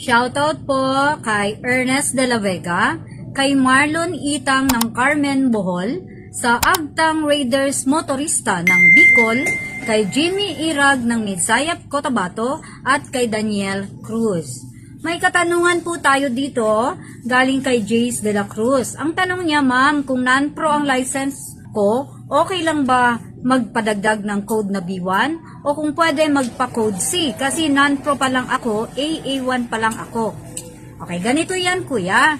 Shoutout po kay Ernest De La Vega, kay Marlon Itang ng Carmen Bohol, sa Agtang Raiders Motorista ng Bicol, kay Jimmy Irag ng Midsayap Cotabato, at kay Daniel Cruz. May katanungan po tayo dito, galing kay Jace De La Cruz. Ang tanong niya, ma'am, kung non-pro ang license ko, okay lang ba magpadagdag ng code na B1 o kung pwede magpa-code C kasi non-pro pa lang ako, AA1 pa lang ako. Okay, ganito yan kuya.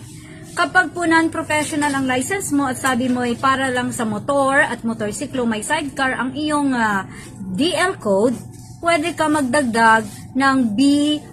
Kapag po non-professional ang license mo at sabi mo ay para lang sa motor at motorsiklo may sidecar ang iyong ah, DL code, pwede ka magdagdag ng B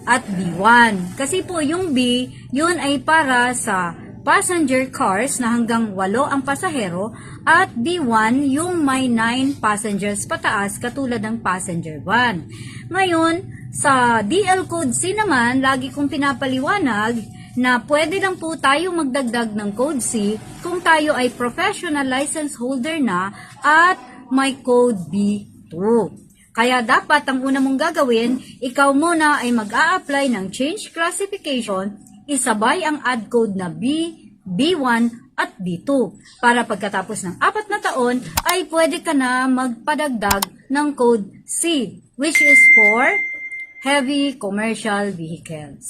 at B1. Kasi po yung B, yun ay para sa passenger cars na hanggang 8 ang pasahero at B1 yung may 9 passengers pataas katulad ng passenger 1. Ngayon, sa DL Code C naman, lagi kong pinapaliwanag na pwede lang po tayo magdagdag ng Code C kung tayo ay professional license holder na at may Code B2. Kaya dapat ang una mong gagawin, ikaw muna ay mag-a-apply ng change classification, isabay ang add code na B, B1 at B2 para pagkatapos ng apat na taon ay pwede ka na magpadagdag ng code C which is for heavy commercial vehicles.